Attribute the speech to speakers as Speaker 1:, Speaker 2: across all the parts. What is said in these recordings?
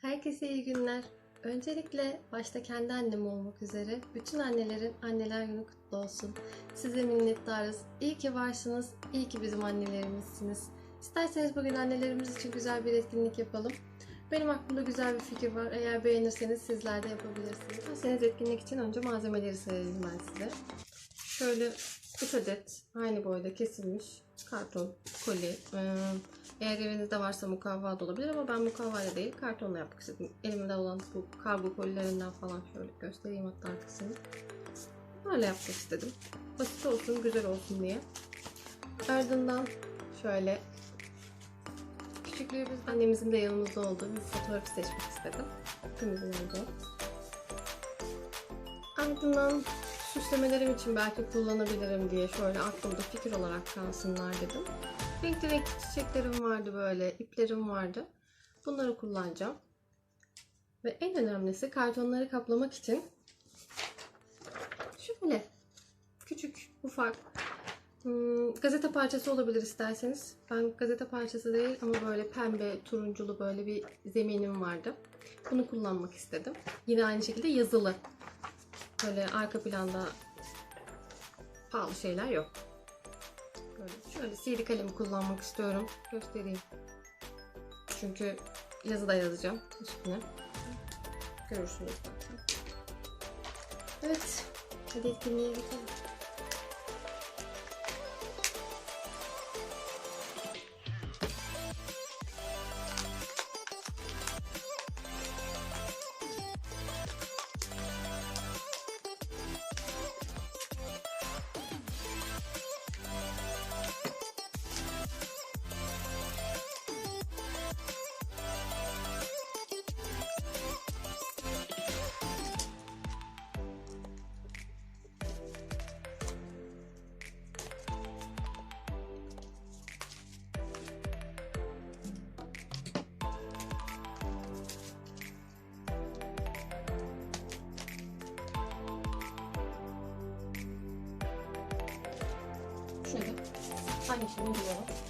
Speaker 1: Herkese iyi günler. Öncelikle başta kendi annem olmak üzere bütün annelerin anneler günü kutlu olsun. Size minnettarız. İyi ki varsınız. İyi ki bizim annelerimizsiniz. İsterseniz bugün annelerimiz için güzel bir etkinlik yapalım. Benim aklımda güzel bir fikir var. Eğer beğenirseniz sizler de yapabilirsiniz. İsterseniz etkinlik için önce malzemeleri sayayım ben size. Şöyle 3 adet aynı boyda kesilmiş karton, koli. Ee, eğer evinizde varsa mukavva da olabilir ama ben mukavvayla değil kartonla yapmak istedim. Elimde olan bu kargo kolilerinden falan şöyle göstereyim hatta arkasını. Böyle yapmak istedim. Basit olsun, güzel olsun diye. Ardından şöyle küçüklüğümüz annemizin de yanımızda olduğu bir fotoğrafı seçmek istedim. Hepimizin olduğu. Ardından süslemelerim için belki kullanabilirim diye şöyle aklımda fikir olarak kalsınlar dedim. Renkli renkli çiçeklerim vardı böyle, iplerim vardı. Bunları kullanacağım. Ve en önemlisi kartonları kaplamak için şöyle küçük, ufak hmm, gazete parçası olabilir isterseniz. Ben gazete parçası değil ama böyle pembe, turunculu böyle bir zeminim vardı. Bunu kullanmak istedim. Yine aynı şekilde yazılı. Böyle arka planda pahalı şeyler yok. Böyle şöyle sihirli kalemi kullanmak istiyorum. Göstereyim. Çünkü yazı da yazacağım üstüne. Görürsünüz. Evet. Hadi etkinliğe geçelim. 많이 주는데요.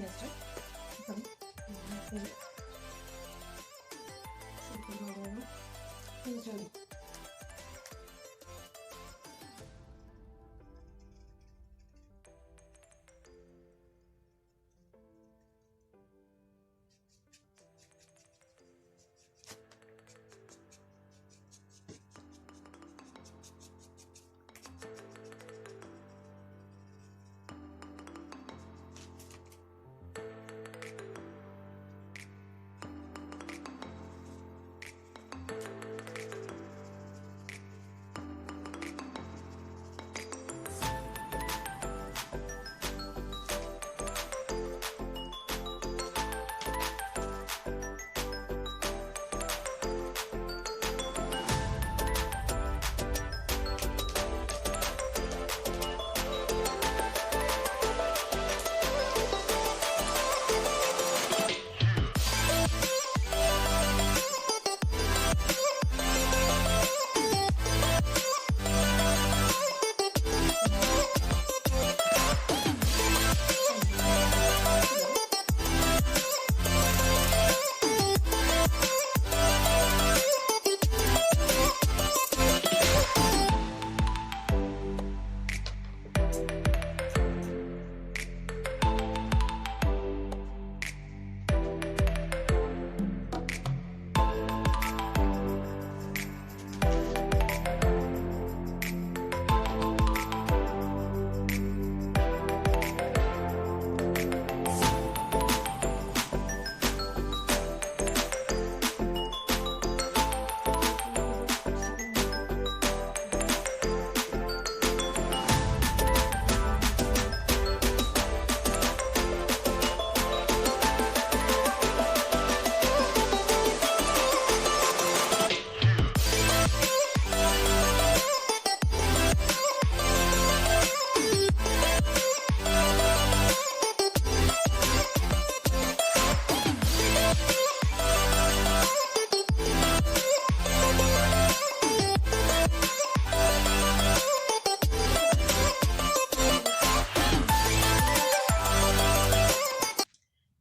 Speaker 1: 계산이었죠? 계산? 음, 이거 뭐예요? 이거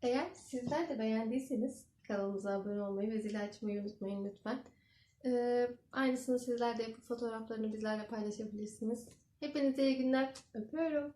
Speaker 1: Eğer sizler de beğendiyseniz kanalımıza abone olmayı ve zili açmayı unutmayın lütfen. Ee, aynısını sizler de yapıp fotoğraflarını bizlerle paylaşabilirsiniz. Hepinize iyi günler. Öpüyorum.